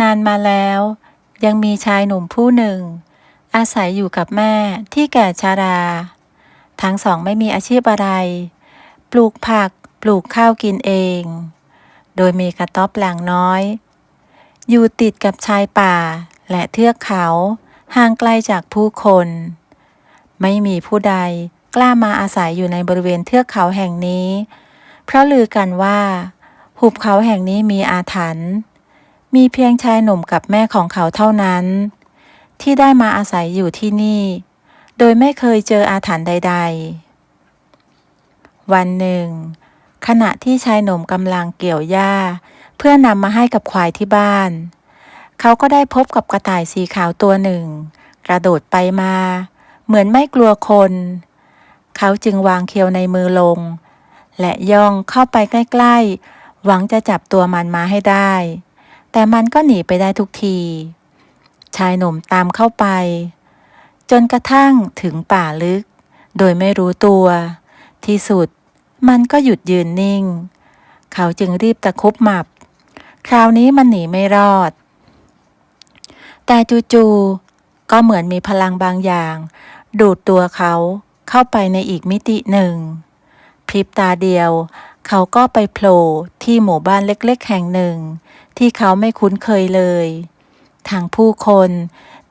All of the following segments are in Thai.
นานมาแล้ว ยังมีชายหนุ่มผู้หนึ่ง อาศัยอยู่กับแม่ที่แก่ชารา ทั้งสองไม่มีอาชีพอะไร ปลูกผักปลูกข้าวกินเอง โดยมีกระต๊อบหลังน้อย อยู่ติดกับชายป่าและเทือกเขาห่างไกลจากผู้คน ไม่มีผู้ใดกล้ามาอาศัยอยู่ในบริเวณเทือกเขาแห่งนี้ เพราะลือกันว่า หุบเขาแห่งนี้มีอาถรรพ์ มีเพียงชายหนุ่มกับแม่ของเขาเท่านั้น ที่ได้มาอาศัยอยู่ที่นี่ โดยไม่เคยเจออาถรรพ์ใด ๆ วันหนึ่ง ขณะที่ชายหนุ่มกำลังเกี่ยวหญ้า เพื่อนำมาให้กับควายที่บ้าน เขาก็ได้พบกับกระต่ายสีขาวตัวหนึ่ง กระโดดไปมา เหมือนไม่กลัวคน เขาจึงวางเคียวในมือลง และย่องเข้าไปใกล้ ๆ หวังจะจับตัวมันมาให้ได้ แต่มันก็หนีไปได้ทุกที ชายหนุ่มตามเข้าไป จนกระทั่งถึงป่าลึก โดยไม่รู้ตัว ที่สุดมันก็หยุดยืนนิ่ง เขาจึงรีบตะคุบหมับ คราวนี้มันหนีไม่รอด แต่จู่ๆก็เหมือนมีพลังบางอย่าง ดูดตัวเขาเข้าไปในอีกมิติหนึ่งพริบตาเดียว เขาก็ไปโผล่ที่หมู่บ้านเล็ก ๆ แห่งหนึ่ง ที่เขาไม่คุ้นเคยเลย ทางผู้คน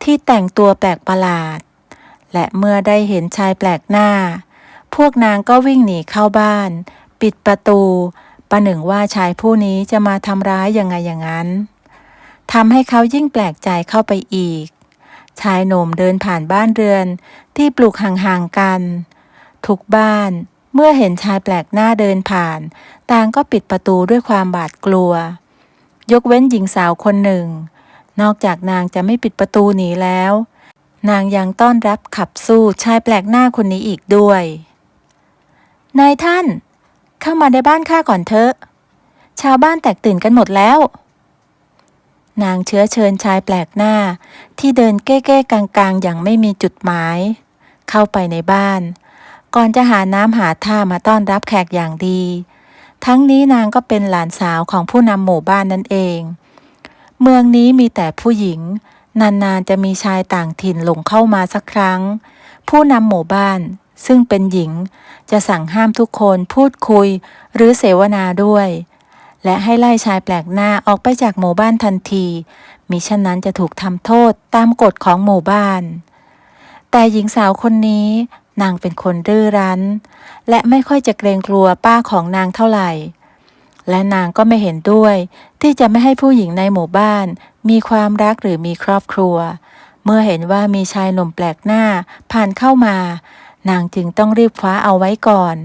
ที่แต่งตัวแปลกประหลาด และเมื่อได้เห็นชายแปลกหน้า พวกนางก็วิ่งหนีเข้าบ้าน ปิดประตู ประหนึ่งว่าชายผู้นี้จะมาทำร้ายยังไงอย่างนั้นทำให้เขายิ่งแปลกใจเข้าไปอีก ชายหนุ่มเดินผ่านบ้านเรือนที่ปลูกห่างๆกัน ทุกบ้านเมื่อเห็นชายแปลกหน้าเดินผ่าน ต่างก็ปิดประตูด้วยความบาดกลัว ยกเว้นหญิงสาวคนหนึ่ง นอกจากนางจะไม่ปิดประตูหนีแล้ว นางยังต้อนรับขับสู้ชายแปลกหน้าคนนี้อีกด้วย นายท่าน เข้ามาในบ้านข้าก่อนเถอะ ชาวบ้านแตกตื่นกันหมดแล้ว นางเชื้อเชิญชายแปลกหน้า ที่เดินเก้ๆกลางๆ อย่างไม่มีจุดหมาย เข้าไปในบ้าน ก่อนจะหาน้ำหาท่ามาต้อนรับแขกอย่างดี ทั้งนี้นางก็เป็นหลานสาวของผู้นำหมู่บ้านนั่นเอง เมืองนี้มีแต่ผู้หญิง นานๆจะมีชายต่างถิ่นหลงเข้ามาสักครั้ง ผู้นำหมู่บ้านซึ่งเป็นหญิงจะสั่งห้ามทุกคนพูดคุยหรือเสวนาด้วย และให้ไล่ชายแปลกหน้าออกไปจากหมู่บ้านทันทีมิฉะนั้นจะถูกทำโทษตามกฎของหมู่บ้าน แต่หญิงสาวคนนี้ นางเป็นคนดื้อรั้น และไม่ค่อยจะเกรงกลัวป้าของนางเท่าไหร่ และนางก็ไม่เห็นด้วย ที่จะไม่ให้ผู้หญิงในหมู่บ้าน มีความรักหรือมีครอบครัว เมื่อเห็นว่ามีชายหนุ่มแปลกหน้า ผ่านเข้ามา นางจึงต้องรีบคว้าเอาไว้ก่อน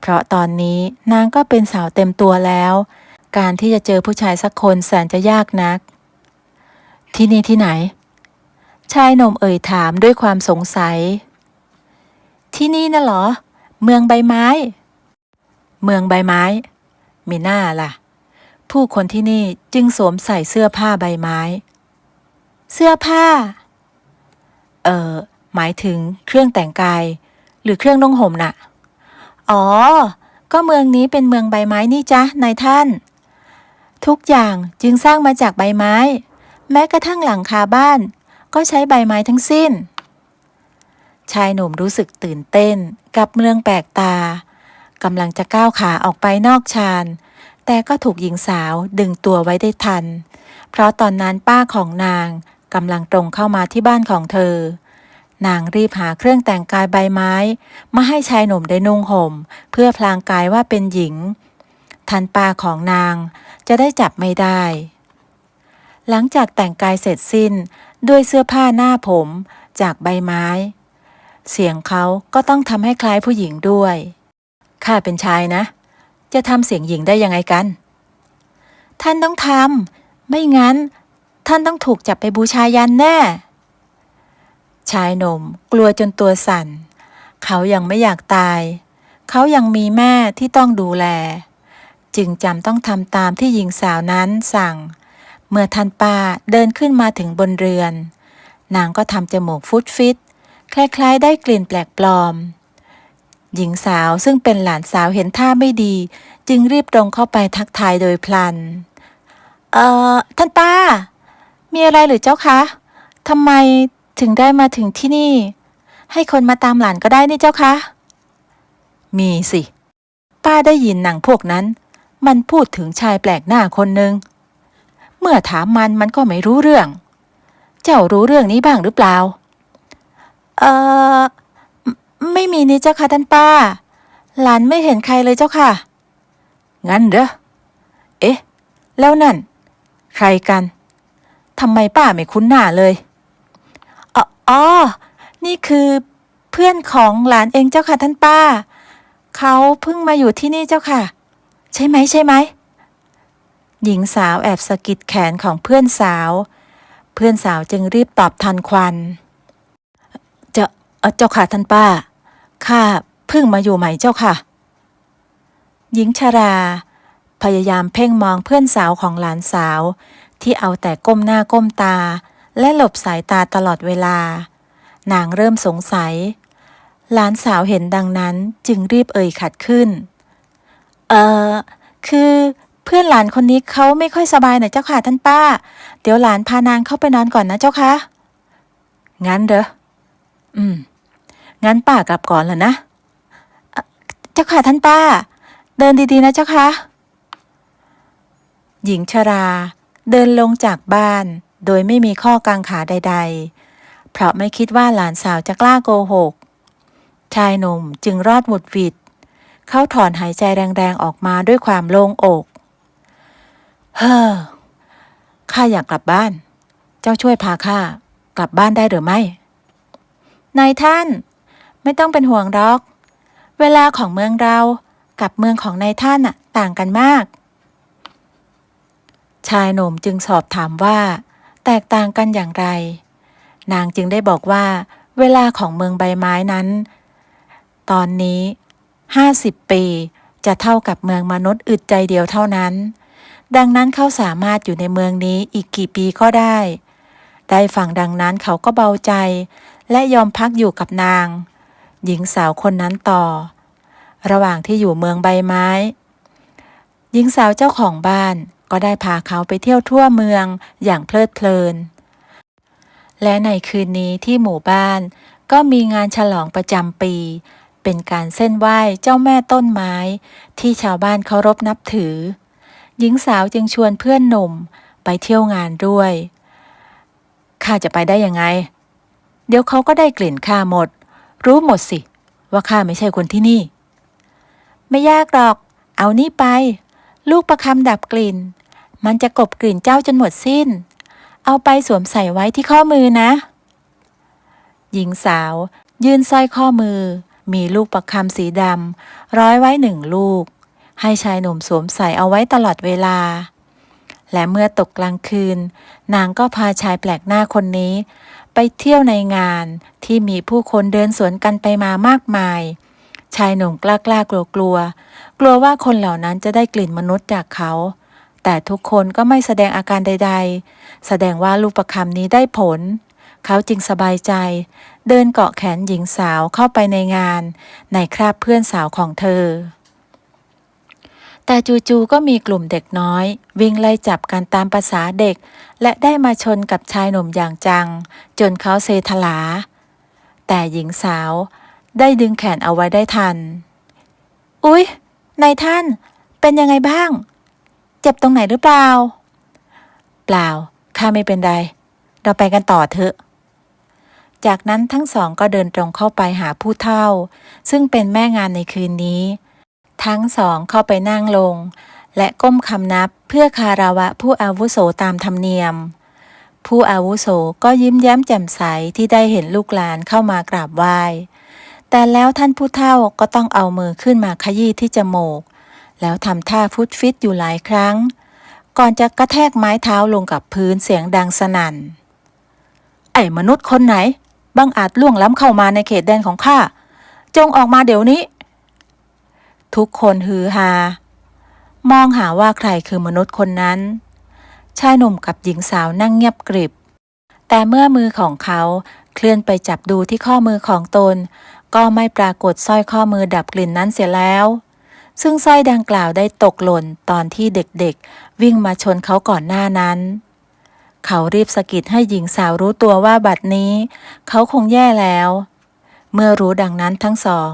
เพราะตอนนี้นางก็เป็นสาวเต็มตัวแล้ว การที่จะเจอผู้ชายสักคนแสนจะยากนัก ที่นี่ที่ไหน ชายหนุ่มเอ่ยถามด้วยความสงสัย ที่นี่น่ะเหรอ เมืองใบไม้ เมืองใบไม้ มีหน้าล่ะ ผู้คนที่นี่จึงสวมใส่เสื้อผ้าใบไม้ เสื้อผ้า เอ่อ หมายถึงเครื่องแต่งกาย หรือเครื่องนุ่งห่มน่ะ อ๋อ ก็เมืองนี้เป็นเมืองใบไม้นี่จ๊ะนายท่าน ทุกอย่างจึงสร้างมาจากใบไม้ แม้กระทั่งหลังคาบ้าน ก็ใช้ใบไม้ทั้งสิ้น ชายหนุ่มรู้สึกตื่นเต้นกับเมืองแปลกตากำลังจะก้าวขาออกไปนอกชานแต่ก็ถูกหญิงสาวดึงตัวไว้ได้ทัน เพราะตอนนั้นป้าของนางกำลังตรงเข้ามาที่บ้านของเธอ นางรีบหาเครื่องแต่งกายใบไม้ มาให้ชายหนุ่มได้นุ่งห่ม เพื่อพลางกายว่าเป็นหญิง ทันป้าของนางจะได้จับไม่ได้ หลังจากแต่งกายเสร็จสิ้นด้วยเสื้อผ้าหน้าผมจากใบไม้ เสียงเขาก็ต้องทำให้คล้ายผู้หญิงด้วยข้าเป็นชายนะ จะทำเสียงหญิงได้ยังไงกัน ท่านต้องทำไม่งั้น ท่านต้องถูกจับไปบูชายันแน่ ชายหนุ่มกลัวจนตัวสั่น เขายังไม่อยากตาย เขายังมีแม่ที่ต้องดูแล จึงจำต้องทำตามที่หญิงสาวนั้นสั่ง เมื่อท่านป้าเดินขึ้นมาถึงบนเรือน นางก็ทำจมูกฟุดฟิต คล้ายๆ ได้กลิ่นแปลกปลอม หญิงสาวซึ่งเป็นหลานสาวเห็นท่าไม่ดี จึงรีบตรงเข้าไปทักทายโดยพลัน เอ่อ ท่านป้า มีอะไรหรือเจ้าคะทำไมถึงได้มาถึงที่นี่ ให้คนมาตามหลานก็ได้นี่เจ้าคะ มีสิ ป้าได้ยินหนังพวกนั้น มันพูดถึงชายแปลกหน้าคนหนึ่งเมื่อถามมันมันก็ไม่รู้เรื่อง เจ้ารู้เรื่องนี้บ้างหรือเปล่า เออไม่มีนี่เจ้าค่ะท่านป้า หลานไม่เห็นใครเลยเจ้าค่ะ งั้นเหรอเอ๊ะ แล้วนั่น ใครกันทำไมป้าไม่คุ้นหน้าเลยอ๋ออ๋อ นี่คือเพื่อนของหลานเองเจ้าค่ะท่านป้า เขาเพิ่งมาอยู่ที่นี่เจ้าค่ะ ใช่ไหมใช่ไหม หญิงสาวแอบสะกิดแขนของเพื่อนสาว เพื่อนสาวจึงรีบตอบทันควัน เจ้าข่าค่ะท่านป้า ข้าเพิ่งมาอยู่ใหม่เจ้าค่ะ หญิงชรา พยายามเพ่งมองเพื่อนสาวของหลานสาว ที่เอาแต่ก้มหน้าก้มตา และหลบสายตาตลอดเวลา นางเริ่มสงสัย หลานสาวเห็นดังนั้นจึงรีบเอ่ยขัดขึ้น เออคือเพื่อนหลานคนนี้เขาไม่ค่อยสบายหน่อยเจ้าค่ะท่านป้า เดี๋ยวหลานพานางเข้าไปนอนก่อนนะเจ้าค่ะงั้นเหรออืม งั้นป้ากลับก่อนแล้วนะเอ่อเจ้าค่ะท่านป้า เดินดีๆนะเจ้าค่ะ หญิงชรา เดินลงจากบ้าน โดยไม่มีข้อกังขาใด ๆ เพราะไม่คิดว่าหลานสาวจะกล้าโกหก ชายหนุ่มจึงรอดหวุดหวิด เขาถอนหายใจแรงๆออกมาด้วยความโล่งอก เฮ้อ ข้าอยากกลับบ้าน เจ้าช่วยพาข้ากลับบ้านได้หรือไม่นายท่าน ไม่ต้องเป็นห่วงหรอก เวลาของเมืองเรากับเมืองของนายท่านน่ะต่างกันมาก ชายหนุ่มจึงสอบถามว่า แตกต่างกันอย่างไร นางจึงได้บอกว่า เวลาของเมืองใบไม้นั้น ตอนนี้50ปีจะเท่ากับเมืองมนุษย์อึดใจเดียวเท่านั้น ดังนั้นเขาสามารถอยู่ในเมืองนี้อีกกี่ปีก็ได้ ได้ฟังดังนั้นเขาก็เบาใจ และยอมพักอยู่กับนาง หญิงสาวคนนั้นต่อ ระหว่างที่อยู่เมืองใบไม้ หญิงสาวเจ้าของบ้านก็ได้พาเขาไปเที่ยวทั่วเมืองอย่างเพลิดเพลิน และในคืนนี้ที่หมู่บ้านก็มีงานฉลองประจำปี เป็นการเส้นไหว้เจ้าแม่ต้นไม้ ที่ชาวบ้านเคารพนับถือ หญิงสาวจึงชวนเพื่อนหนุ่มไปเที่ยวงานด้วย ข้าจะไปได้ยังไง เดี๋ยวเขาก็ได้กลิ่นข้าหมด รู้หมดสิ ว่าข้าไม่ใช่คนที่นี่ ไม่ยากหรอก เอานี่ไป ลูกประคำดับกลิ่น มันจะกบกลิ่นเจ้าจนหมดสิ้น เอาไปสวมใส่ไว้ที่ข้อมือนะ หญิงสาว ยื่นสร้อยข้อมือ มีลูกประคำสีดำร้อยไว้หนึ่งลูก ให้ชายหนุ่มสวมใส่เอาไว้ตลอดเวลา และเมื่อตกกลางคืน นางก็พาชายแปลกหน้าคนนี้ ไปเที่ยวในงานที่มีผู้คนเดินสวนกันไปมามากมาย ชายหนุ่มกล้ากล้ากลัวกลัว กลัวว่าคนเหล่านั้นจะได้กลิ่นมนุษย์จากเขา แต่ทุกคนก็ไม่แสดงอาการใด ๆ แสดงว่าลูกประคำนี้ได้ผล เขาจึงสบายใจ เดินเกาะแขนหญิงสาวเข้าไปในงาน ในคราบเพื่อนสาวของเธอ แต่จู่ๆก็มีกลุ่มเด็กน้อย วิ่งไล่จับกันตามภาษาเด็ก และได้มาชนกับชายหนุ่มอย่างจัง จนเขาเซทลา แต่หญิงสาวได้ดึงแขนเอาไว้ได้ทัน อุ๊ยนายท่าน เป็นยังไงบ้าง เจ็บตรงไหนหรือเปล่า เปล่า ข้าไม่เป็นไร เราไปกันต่อเถอะ จากนั้นทั้งสองก็เดินตรงเข้าไปหาผู้เฒ่า ซึ่งเป็นแม่งานในคืนนี้ ทั้งสองเข้าไปนั่งลง และก้มคำนับเพื่อคาราวะผู้อาวุโสตามธรรมเนียม ผู้อาวุโสก็ยิ้มแย้มแจ่มใสที่ได้เห็นลูกหลานเข้ามากราบไหว้ แต่แล้วท่านผู้เฒ่าก็ต้องเอามือขึ้นมาขยี้ที่จมูก แล้วทำท่าฟุตฟิตอยู่หลายครั้ง ก่อนจะกระแทกไม้เท้าลงกับพื้นเสียงดังสนั่น ไอ้มนุษย์คนไหนบังอาจล่วงล้ำเข้ามาในเขตแดนของข้าจงออกมาเดี๋ยวนี้ ทุกคนฮือฮามองหาว่าใครคือมนุษย์คนนั้น ชายหนุ่มกับหญิงสาวนั่งเงียบกริบ แต่เมื่อมือของเขาเคลื่อนไปจับดูที่ข้อมือของตน ก็ไม่ปรากฏสร้อยข้อมือดับกลิ่นนั้นเสียแล้ว ซึ่งสร้อยดังกล่าวได้ตกหล่นตอนที่เด็กๆ วิ่งมาชนเขาก่อนหน้านั้น เขารีบสะกิดให้หญิงสาวรู้ตัวว่าบัดนี้ เขาคงแย่แล้ว เมื่อรู้ดังนั้นทั้งสอง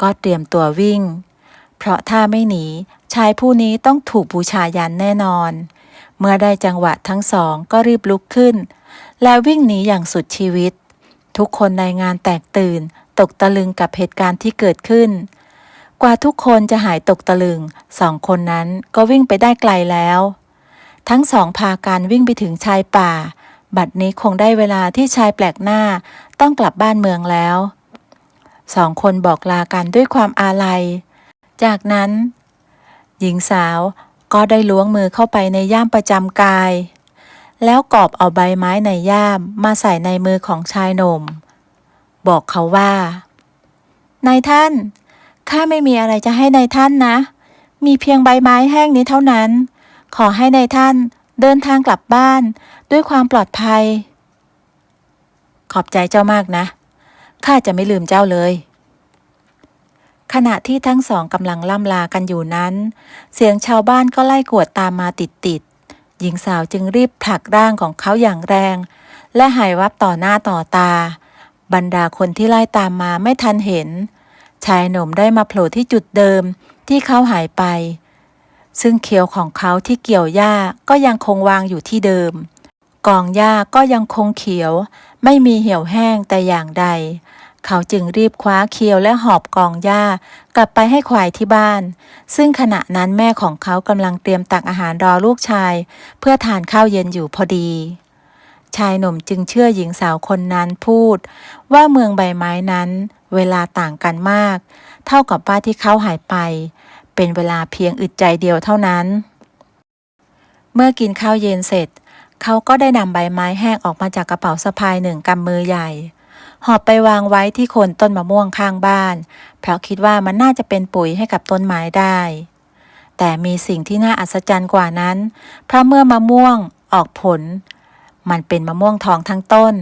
ก็เตรียมตัววิ่ง เพราะถ้าไม่หนี ชายผู้นี้ต้องถูกบูชายันแน่นอน เมื่อได้จังหวะทั้งสองก็รีบลุกขึ้น แล้ววิ่งหนีอย่างสุดชีวิต ทุกคนในงานแตกตื่น ตกตะลึงกับเหตุการณ์ที่เกิดขึ้น กว่าทุกคนจะหายตกตะลึงสองคนนั้นก็วิ่งไปได้ไกลแล้ว ทั้งสองพากันวิ่งไปถึงชายป่า บัดนี้คงได้เวลาที่ชายแปลกหน้าต้องกลับบ้านเมืองแล้วสองคนบอกลากันด้วยความอาลัย จากนั้น หญิงสาวก็ได้ล้วงมือเข้าไปในย่ามประจำกาย แล้วกอบเอาใบไม้ในย่ามมาใส่ในมือของชายหนุ่ม บอกเขาว่านายท่าน ข้าไม่มีอะไรจะให้นายท่านนะ มีเพียงใบไม้แห้งนี้เท่านั้น ขอให้นายท่านเดินทางกลับบ้านด้วยความปลอดภัย ขอบใจเจ้ามากนะ ข้าจะไม่ลืมเจ้าเลย ขณะที่ทั้งสองกำลังล่ำลากันอยู่นั้น เสียงชาวบ้านก็ไล่กวดตามมาติดๆหญิงสาวจึงรีบผลักร่างของเขาอย่างแรง และหายวับต่อหน้าต่อตา บรรดาคนที่ไล่ตามมาไม่ทันเห็น ชายหนุ่มได้มาโผล่ที่จุดเดิมที่เขาหายไป ซึ่งเขียวของเขาที่เกี่ยวหญ้าก็ยังคงวางอยู่ที่เดิม กองหญ้าก็ยังคงเขียว ไม่มีเหี่ยวแห้งแต่อย่างใด เขาจึงรีบคว้าเคียวและหอบกองหญ้ากลับไปให้ควายที่บ้าน ซึ่งขณะนั้นแม่ของเขากำลังเตรียมตักอาหารรอลูกชาย เพื่อทานข้าวเย็นอยู่พอดี ชายหนุ่มจึงเชื่อหญิงสาวคนนั้นพูด ว่าเมืองใบไม้นั้น เวลาต่างกันมาก เท่ากับว่าที่เขาหายไป เป็นเวลาเพียงอึดใจเดียวเท่านั้น เมื่อกินข้าวเย็นเสร็จเขาก็ได้นำใบไม้แห้งออกมาจากกระเป๋าสะพายหนึ่งกำมือใหญ่ หอบไปวางไว้ที่โคนต้นมะม่วงข้างบ้าน เพราะคิดว่ามันน่าจะเป็นปุ๋ยให้กับต้นไม้ได้ แต่มีสิ่งที่น่าอัศจรรย์กว่านั้น เพราะเมื่อมะม่วงออกผล มันเป็นมะม่วงทองทั้งต้น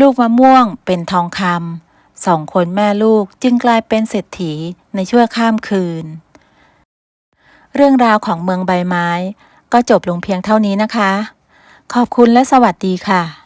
ลูกมะม่วงเป็นทองคำสองคนแม่ลูกจึงกลายเป็นเศรษฐีในชั่วข้ามคืน เรื่องราวของเมืองใบไม้ ก็จบลงเพียงเท่านี้นะคะ ขอบคุณและสวัสดีค่ะ